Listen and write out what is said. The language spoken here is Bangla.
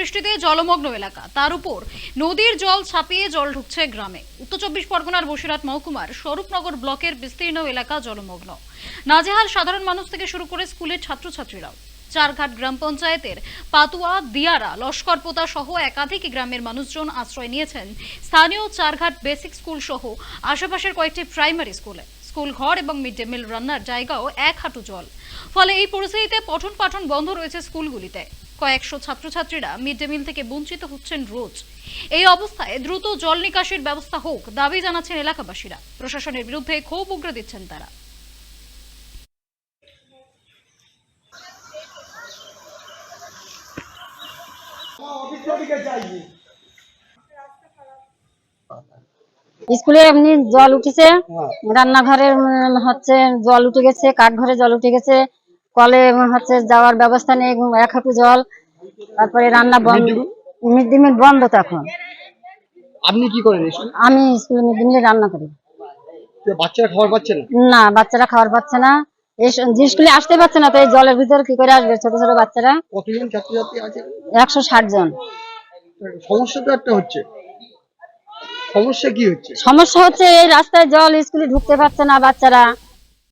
বৃষ্টিতে জলমগ্ন এলাকা। তার উপর নদীর জল ছাপিয়ে জল ঢুকছে গ্রামে। উত্তর চব্বিশ পরগনার বসিরহাট মহকুমার স্বরূপনগর ব্লকের বিস্তীর্ণ এলাকা জলমগ্ন। নাজেহাল সাধারণ মানুষ থেকে শুরু করে স্কুলের ছাত্রছাত্রীরাও। চারঘাট গ্রাম পঞ্চায়েতের পাতুয়া, দিয়ারা লস্করপোতা সহ একাধিক গ্রামের মানুষজন আশ্রয় নিয়েছেন স্থানীয় চারঘাট বেসিক স্কুল সহ আশেপাশের কয়েকটি প্রাইমারি স্কুলে। স্কুল ঘর এবং মিড ডে মিল রান্নার জায়গাও এক হাঁটু জল। ফলে এই পরিস্থিতিতে পঠন পাঠন বন্ধ রয়েছে স্কুলগুলিতে। কয়েকশো ছাত্রছাত্রীরা মিড ডে মিল থেকে বঞ্চিত হচ্ছেন রোজ। এই অবস্থায় দ্রুত জল নিকাশির ব্যবস্থা হোক দাবি জানাচ্ছেন এলাকাবাসীরা। প্রশাসনের বিরুদ্ধে ক্ষোভ উগরে দিচ্ছেন তারা। স্কুলে এমনি জল উঠেছে রান্নাঘরের উম, হচ্ছে জল উঠে গেছে কাঠঘরে জল উঠে গেছে কলে হচ্ছে যাওয়ার ব্যবস্থা নেই এক হাঁটু জল তারপরে রান্না বন্ধ। মিড ডে মিল বন্ধ তখন আপনি কি করেন আমি স্কুলে মিড ডে মিলে রান্না করি। বাচ্চারা খাবার পাচ্ছে না? না বাচ্চারা খাবার পাচ্ছে না। যে স্কুলে আসতে পারছে না তো এই জলের ভিতর কি করে আসবে ছোট ছোট বাচ্চারা? কতজন ছাত্রছাত্রী আছে? একশো ষাট জন। সমস্যা তো একটা হচ্ছে। সমস্যা কি হচ্ছে? সমস্যা হচ্ছে এই রাস্তায় জল স্কুলে ঢুকতে পারছে না বাচ্চারা।